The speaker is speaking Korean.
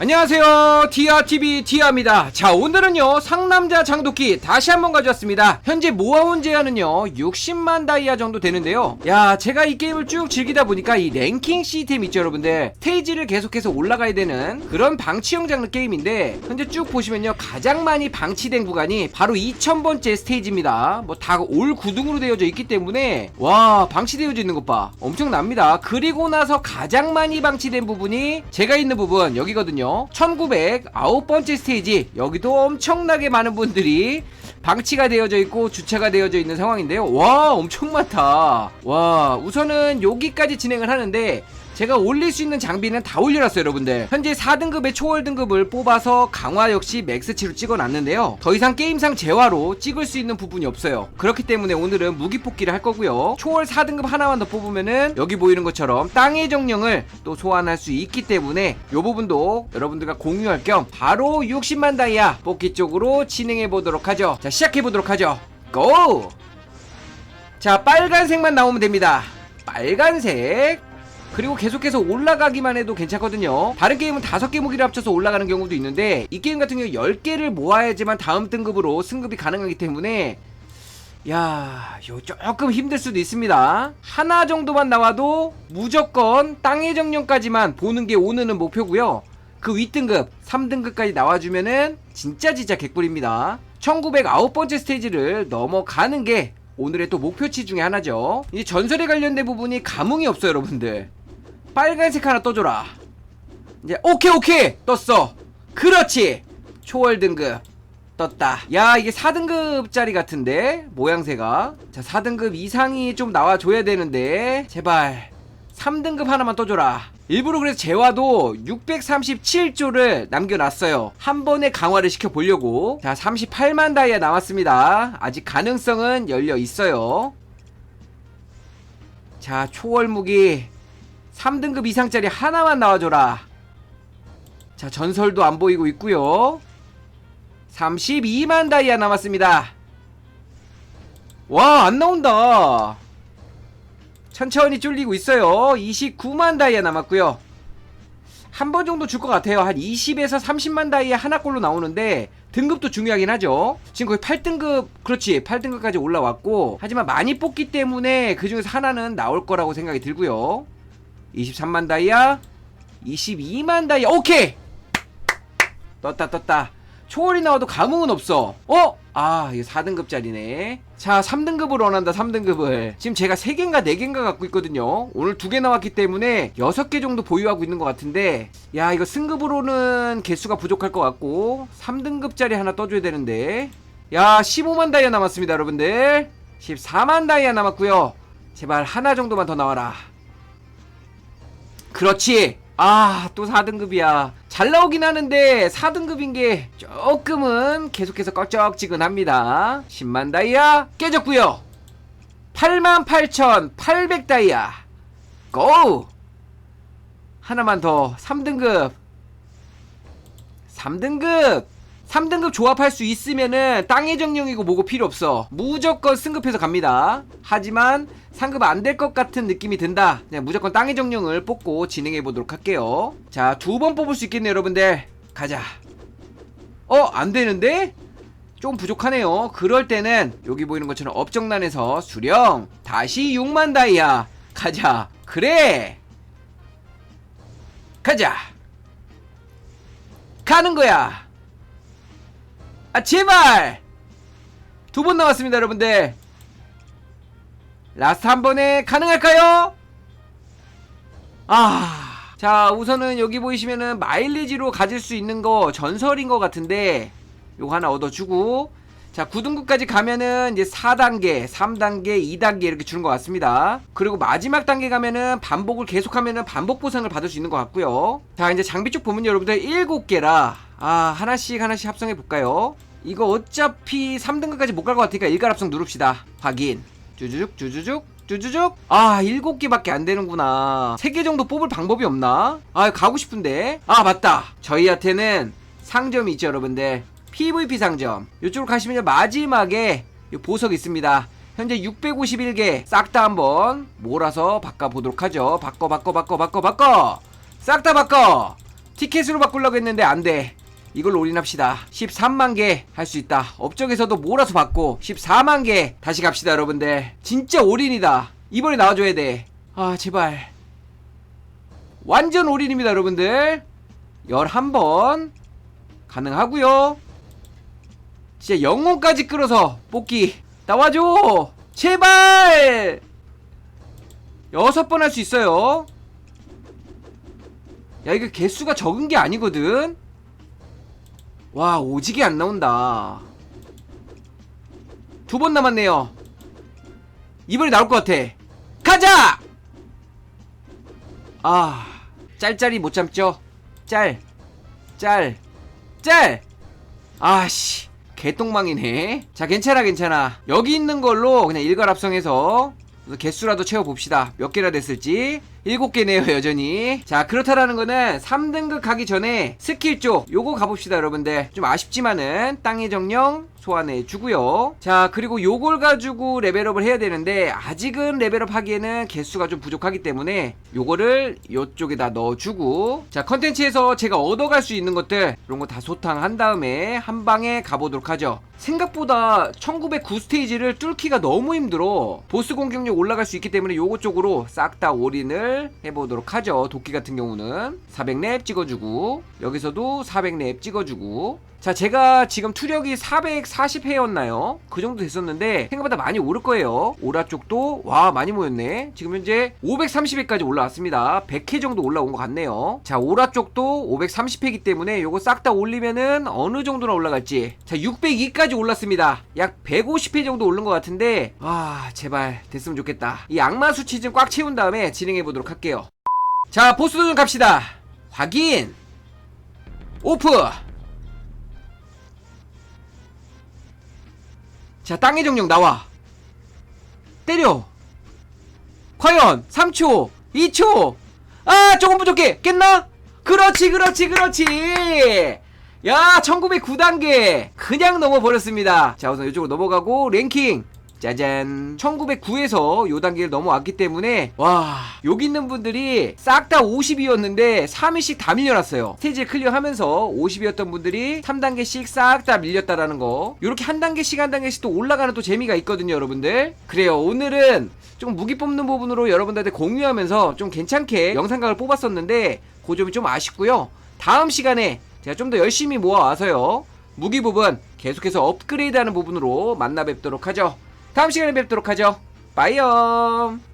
안녕하세요. 디아TV 디아입니다. 자 오늘은요 상남자 장도끼 다시 한번 가져왔습니다. 현재 모아온 제한은요 60만 다이아 정도 되는데요. 야 제가 이 게임을 쭉 즐기다 보니까 이 랭킹 시스템 있죠 여러분들? 스테이지를 계속해서 올라가야 되는 그런 방치형 장르 게임인데 현재 쭉 보시면요 가장 많이 방치된 구간이 바로 2000번째 스테이지입니다. 뭐 다 올 구둥으로 되어져 있기 때문에 와 방치되어져 있는 것봐. 엄청납니다. 그리고 나서 가장 많이 방치된 부분이 제가 있는 부분 여기거든요 1909번째 스테이지. 여기도 엄청나게 많은 분들이 방치가 되어져 있고 주차가 되어져 있는 상황인데요. 와 엄청 많다. 와 우선은 여기까지 진행을 하는데 제가 올릴 수 있는 장비는 다 올려놨어요 여러분들. 현재 4등급의 초월 등급을 뽑아서 강화 역시 맥스치로 찍어놨는데요. 더 이상 게임상 재화로 찍을 수 있는 부분이 없어요. 그렇기 때문에 오늘은 무기 뽑기를 할 거고요. 초월 4등급 하나만 더 뽑으면은 여기 보이는 것처럼 땅의 정령을 또 소환할 수 있기 때문에 이 부분도 여러분들과 공유할 겸 바로 60만 다이아 뽑기 쪽으로 진행해 보도록 하죠. 자 시작해 보도록 하죠. 고! 자 빨간색만 나오면 됩니다. 빨간색 그리고 계속해서 올라가기만 해도 괜찮거든요 다른 게임은 5개 무기를 합쳐서 올라가는 경우도 있는데 이 게임 같은 경우 10개를 모아야지만 다음 등급으로 승급이 가능하기 때문에 야, 요 조금 힘들 수도 있습니다. 하나 정도만 나와도 무조건 땅의 정령까지만 보는 게 오늘은 목표고요. 그 윗등급 3등급까지 나와주면은 진짜 진짜 개꿀입니다. 1909번째 스테이지를 넘어가는 게 오늘의 또 목표치 중에 하나죠. 이 전설에 관련된 부분이 감흥이 없어요, 여러분들. 빨간색 하나 떠줘라. 이제 오케이 오케이 떴어. 그렇지. 초월 등급 떴다. 야 이게 4등급짜리 같은데 모양새가. 자 4등급 이상이 좀 나와줘야 되는데 제발 3등급 하나만 떠줘라. 일부러 그래서 재화도 637조를 남겨놨어요. 한 번에 강화를 시켜보려고. 자, 38만 다이아 남았습니다. 아직 가능성은 열려 있어요. 자, 초월 무기 3등급 이상짜리 하나만 나와줘라. 자, 전설도 안 보이고 있고요. 32만 다이아 남았습니다. 와, 안 나온다. 천천히 쫄리고 있어요. 29만 다이아 남았고요. 한 번 정도 줄 것 같아요. 한 20에서 30만 다이아 하나꼴로 나오는데 등급도 중요하긴 하죠. 지금 거의 8등급, 그렇지. 8등급까지 올라왔고 하지만 많이 뽑기 때문에 그 중에서 하나는 나올 거라고 생각이 들고요. 23만 다이아, 22만 다이아. 오케이. 떴다 떴다. 초월이 나와도 감흥은 없어. 어? 아, 이게 4등급짜리네. 자, 3등급을 원한다, 3등급을. 지금 제가 3개인가 4개인가 갖고 있거든요. 오늘 2개 나왔기 때문에 6개 정도 보유하고 있는 것 같은데, 야, 이거 승급으로는 개수가 부족할 것 같고, 3등급짜리 하나 떠줘야 되는데. 야, 15만 다이아 남았습니다, 여러분들. 14만 다이아 남았고요 제발 하나 정도만 더 나와라. 그렇지. 아, 또 4등급이야. 잘 나오긴 하는데 4등급인 게 조금은 계속해서 껄쩍지근합니다. 10만 다이아 깨졌고요. 88,800 다이아. 고! 하나만 더 3등급. 3등급. 3등급 조합할 수 있으면은 땅의 정령이고 뭐고 필요 없어. 무조건 승급해서 갑니다. 하지만 상급 안 될 것 같은 느낌이 든다. 그냥 무조건 땅의 정령을 뽑고 진행해 보도록 할게요. 자, 두 번 뽑을 수 있겠네요, 여러분들. 가자. 어, 안 되는데? 좀 부족하네요. 그럴 때는 여기 보이는 것처럼 업정란에서 수령 다시 6만 다이아 가자. 그래. 가자. 가는 거야. 아 제발! 두번 나왔습니다 여러분들. 라스트 한 번에 가능할까요? 아... 자 우선은 여기 보이시면은 마일리지로 가질 수 있는 거 전설인 것 같은데 요거 하나 얻어주고 자 9등급까지 가면은 이제 4단계 3단계 2단계 이렇게 주는 것 같습니다. 그리고 마지막 단계 가면은 반복을 계속하면은 반복 보상을 받을 수 있는 것 같고요. 자 이제 장비 쪽 보면 여러분들 7개라 아 하나씩 하나씩 합성해 볼까요? 이거 어차피 3등급까지 못 갈 것 같으니까 일괄 합성 누릅시다. 확인. 쭈쭈죽 쭈쭈죽 쭈쭈죽. 아 7개밖에 안 되는구나. 3개 정도 뽑을 방법이 없나? 아 가고 싶은데. 아 맞다. 저희한테는 상점이 있죠 여러분들. PVP 상점. 이쪽으로 가시면 마지막에 이 보석 있습니다. 현재 651개 싹 다 한번 몰아서 바꿔보도록 하죠. 바꿔 바꿔 바꿔 바꿔 바꿔. 싹 다 바꿔. 티켓으로 바꾸려고 했는데 안돼 이걸로 올인합시다. 13만 개 할 수 있다. 업적에서도 몰아서 받고 14만 개 다시 갑시다 여러분들. 진짜 올인이다. 이번에 나와줘야 돼아 제발. 완전 올인입니다 여러분들. 11번 가능하고요. 진짜 영혼까지 끌어서 뽑기 나와줘. 제발! 여섯 번 할 수 있어요. 야 이거 개수가 적은 게 아니거든 와 오지게 안 나온다 두 번 남았네요 이번에 나올 것 같아 가자 아 짤짤이 못 참죠 짤 짤, 짤! 아씨, 개똥망이네. 자, 괜찮아, 괜찮아. 여기 있는 걸로 그냥 일괄 합성해서 개수라도 채워봅시다. 몇 개나 됐을지. 일곱 개네요, 여전히. 자, 그렇다라는 거는 3등급 가기 전에 스킬 쪽, 요거 가봅시다, 여러분들. 좀 아쉽지만은, 땅의 정령 소환해 주고요. 자, 그리고 요걸 가지고 레벨업을 해야 되는데, 아직은 레벨업 하기에는 개수가 좀 부족하기 때문에, 요거를 요쪽에다 넣어주고, 자, 컨텐츠에서 제가 얻어갈 수 있는 것들, 이런 거 다 소탕한 다음에, 한 방에 가보도록 하죠. 생각보다 1909 스테이지를 뚫기가 너무 힘들어. 보스 공격력 올라갈 수 있기 때문에 요거 쪽으로 싹 다 올인을 해보도록 하죠. 도끼 같은 경우는 400렙 찍어주고 여기서도 400렙 찍어주고 자 제가 지금 투력이 440회였나요? 그 정도 됐었는데 생각보다 많이 오를 거예요. 오라 쪽도 와 많이 모였네. 지금 현재 530회까지 올라왔습니다. 100회 정도 올라온 것 같네요. 자 오라 쪽도 530회이기 때문에 요거 싹 다 올리면은 어느 정도나 올라갈지 자 602까지 올랐습니다. 약 150회 정도 오른 것 같은데 아 제발 됐으면 좋겠다. 이 악마 수치 좀 꽉 채운 다음에 진행해 보도록 할게요. 자 보스 도전 갑시다. 확인. 오프. 자 땅의 정령 나와. 때려. 과연 3초, 2초. 아 조금 부족해. 깼나? 그렇지 그렇지 그렇지. 야 1909단계 그냥 넘어버렸습니다. 자 우선 이쪽으로 넘어가고 랭킹. 짜잔. 1909에서 요 단계를 넘어왔기 때문에 와 여기 있는 분들이 싹 다 50이었는데 3위씩 다 밀려났어요. 스테이지 클리어하면서 50이었던 분들이 3단계씩 싹 다 밀렸다라는 거. 요렇게 한 단계씩 한 단계씩 또 올라가는 또 재미가 있거든요 여러분들. 그래요. 오늘은 좀 무기 뽑는 부분으로 여러분들한테 공유하면서 좀 괜찮게 영상각을 뽑았었는데 그 점이 좀 아쉽고요. 다음 시간에 제가 좀 더 열심히 모아와서요. 무기 부분 계속해서 업그레이드하는 부분으로 만나 뵙도록 하죠 다음 시간에 뵙도록 하죠. 빠이염.